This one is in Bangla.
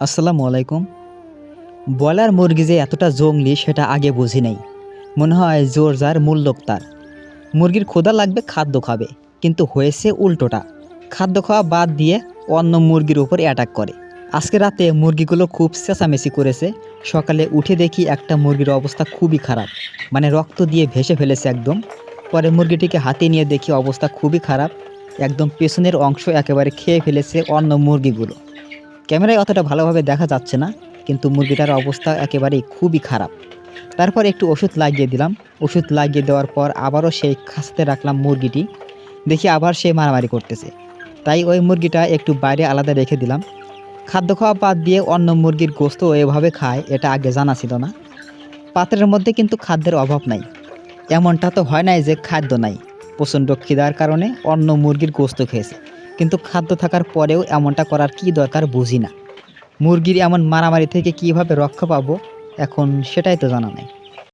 আসসালামু আলাইকুম। ব্রয়লার মুরগি যে এতটা জঙ্গলি সেটা আগে বুঝি নাই। মনে হয় জোর যার মূল লোক তার। মুরগির ক্ষুধা লাগবে, খাদ্য খাবে, কিন্তু হয়েছে উল্টোটা। খাদ্য খাওয়া বাদ দিয়ে অন্য মুরগির উপর অ্যাটাক করে। আজকে রাতে মুরগিগুলো খুব চেঁচামেচি করেছে। সকালে উঠে দেখি একটা মুরগির অবস্থা খুবই খারাপ। মানে রক্ত দিয়ে ভেসে ফেলেছে একদম। পরে মুরগিটিকে হাতে নিয়ে দেখি অবস্থা খুবই খারাপ। একদম পেছনের অংশ একেবারে খেয়ে ফেলেছে অন্য মুরগিগুলো। ক্যামেরায় অতটা ভালোভাবে দেখা যাচ্ছে না, কিন্তু মুরগিটার অবস্থা একেবারেই খুবই খারাপ। তারপর একটু ওষুধ লাগিয়ে দিলাম। ওষুধ লাগিয়ে দেওয়ার পর আবারও সেই খাঁচতে রাখলাম মুরগিটি। দেখি আবার সে মারামারি করতেছে। তাই ওই মুরগিটা একটু বাইরে আলাদা রেখে দিলাম। খাদ্য খাওয়া বাদ দিয়ে অন্য মুরগির গোস্ত এভাবে খায়, এটা আগে জানা ছিল না। পাত্রের মধ্যে কিন্তু খাদ্যের অভাব নাই। এমনটা তো হয় নাই যে খাদ্য নাই। প্রচণ্ড খিদার কারণে অন্য মুরগির গোস্ত খেয়েছে। কিন্তু খাদ্য থাকার পরেও এমনটা করার কি দরকার বুঝি না। মুরগির এমন মারামারি থেকে কীভাবে রক্ষা পাবো, এখন সেটাই তো জানা নেই।